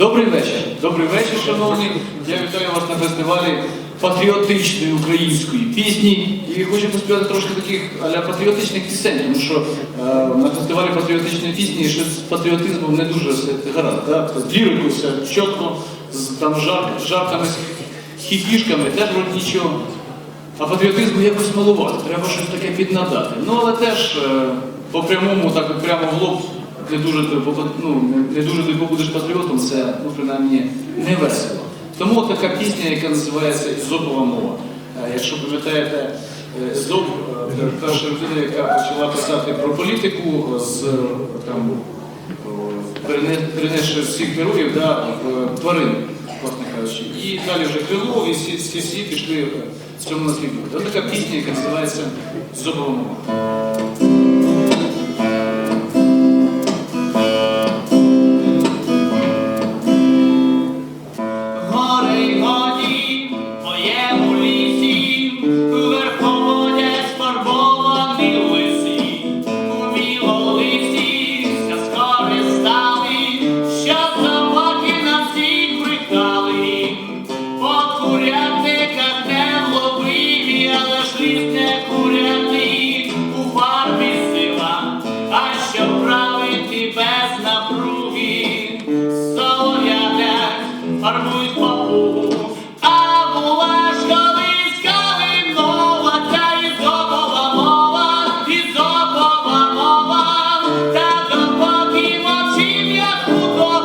Добрий вечір. Добрий вечір, шановні. Я вітаю вас на фестивалі патріотичної української пісні. І хочу поспівати трошки таких аля патріотичних пісень, тому що е, на фестивалі патріотичної пісні щось з патріотизмом не дуже все гаразд. Да? З лірикою все чітко, з там жар, жартами, хіхішками, теж вроді нічого. А патріотизму якось малувати, треба щось таке піднадати. Ну але теж е, по прямому, так прямо в лоб, не дуже ти ну, не дуже ти побудеш патріотом, це ну, принаймні не весело. Тому така пісня, яка називається Зопова мова. Е, Якщо пам'ятаєте, е, Зоб, е, перша людина, яка почала писати про політику з там, перенесши всіх героїв да, в тварин, власне кажучи. І далі вже Крилов, і всі, всі, всі пішли в цьому наслідку. Ось така пісня, яка називається Зобова мова. Lord.